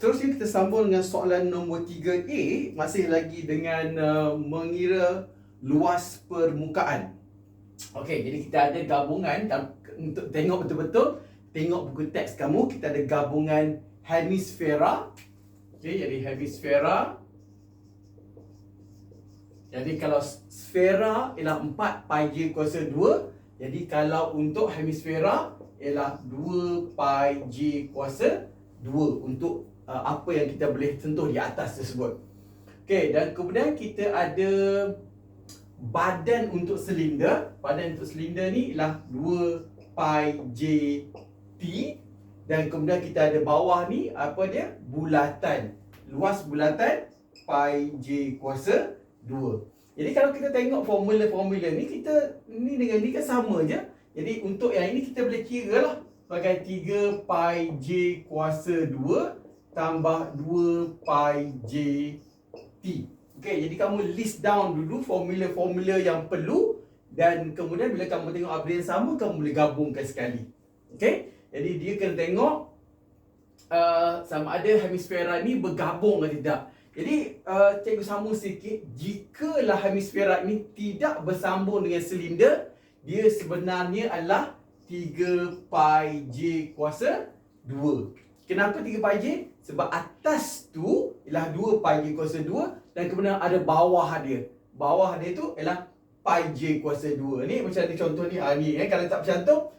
seterusnya kita sambung dengan soalan nombor 3A masih lagi dengan uh, mengira luas permukaan. Okey, jadi kita ada gabungan dan untuk tengok betul-betul tengok buku teks kamu kita ada gabungan hemisfera. Okey, jadi hemisfera jadi kalau sfera ialah 4 pi j kuasa 2 Jadi kalau untuk hemisfera ialah 2 pi j kuasa 2 Untuk uh, apa yang kita boleh sentuh di atas tersebut Okey dan kemudian kita ada badan untuk silinder Badan untuk silinder ni ialah 2 pi j t Dan kemudian kita ada bawah ni apa dia? Bulatan Luas bulatan pi j kuasa dua. Jadi kalau kita tengok formula-formula ni kita ni dengan ni kan sama je. Jadi untuk yang ini kita boleh kira lah sebagai 3 pi j kuasa 2 tambah 2 pi j t. Okey, jadi kamu list down dulu formula-formula yang perlu dan kemudian bila kamu tengok apa yang sama kamu boleh gabungkan sekali. Okey? Jadi dia kena tengok uh, sama ada hemisfera ni bergabung atau tidak. Jadi uh, cikgu sambung sikit Jikalau hemisfera ini tidak bersambung dengan silinder Dia sebenarnya adalah 3 pi j kuasa 2 Kenapa 3 pi j? Sebab atas tu ialah 2 pi j kuasa 2 Dan kemudian ada bawah dia Bawah dia tu ialah j kuasa 2 Ni macam ni contoh ni ha, ni eh. Kalau tak bercantum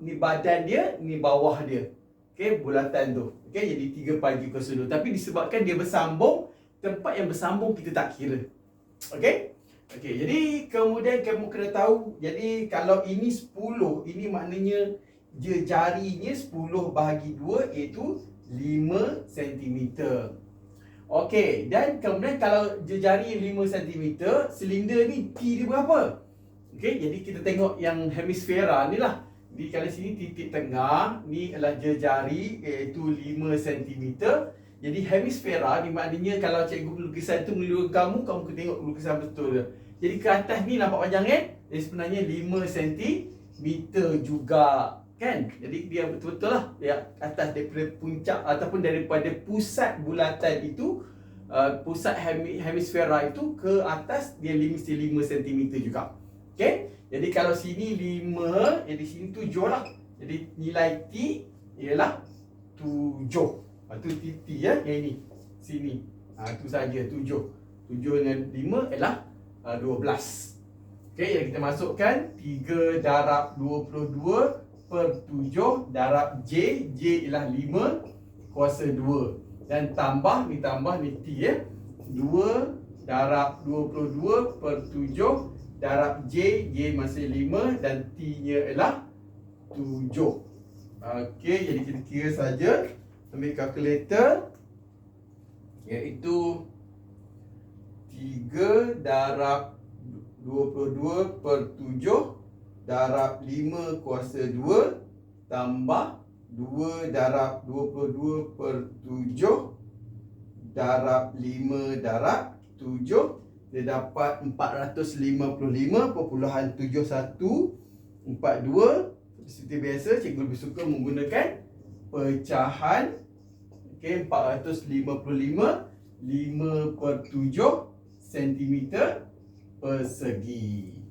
Ni badan dia, ni bawah dia Okey, bulatan tu. Okey, jadi 3 pi j kuasa 2. Tapi disebabkan dia bersambung, tempat yang bersambung kita tak kira. Okey? Okey, jadi kemudian kamu kena tahu, jadi kalau ini 10, ini maknanya je jarinya 10 bahagi 2 iaitu 5 cm. Okey, dan kemudian kalau je jari 5 cm, silinder ni T dia berapa? Okey, jadi kita tengok yang hemisfera ni lah. Di kalau sini titik tengah, ni adalah jari iaitu 5 cm. Jadi hemisfera ni maknanya kalau cikgu lukisan tu menurut kamu, kamu kena tengok lukisan betul dia. Jadi ke atas ni nampak panjang kan? Jadi sebenarnya 5 cm juga kan? Jadi dia betul-betul lah dia atas daripada puncak ataupun daripada pusat bulatan itu uh, pusat hemisfera itu ke atas dia mesti 5 cm juga. Okay? Jadi kalau sini 5, jadi sini 7 lah. Jadi nilai T ialah 7. Ha, tu titik ya, yang ini. Sini. Ha, tu saja tujuh. Tujuh dengan lima ialah ha, dua belas. Okey, yang kita masukkan tiga darab dua puluh dua per tujuh darab J. J ialah lima kuasa dua. Dan tambah, ni tambah ni T ya. Dua darab dua puluh dua per tujuh darab J. J masih lima dan T-nya ialah tujuh. Okey, jadi kita kira saja ambil kalkulator iaitu 3 darab 22 per 7 darab 5 kuasa 2 tambah 2 darab 22 per 7 darab 5 darab 7 dia dapat 455.7142 seperti biasa cikgu lebih suka menggunakan pecahan Okey, 455 5 per 7 cm persegi.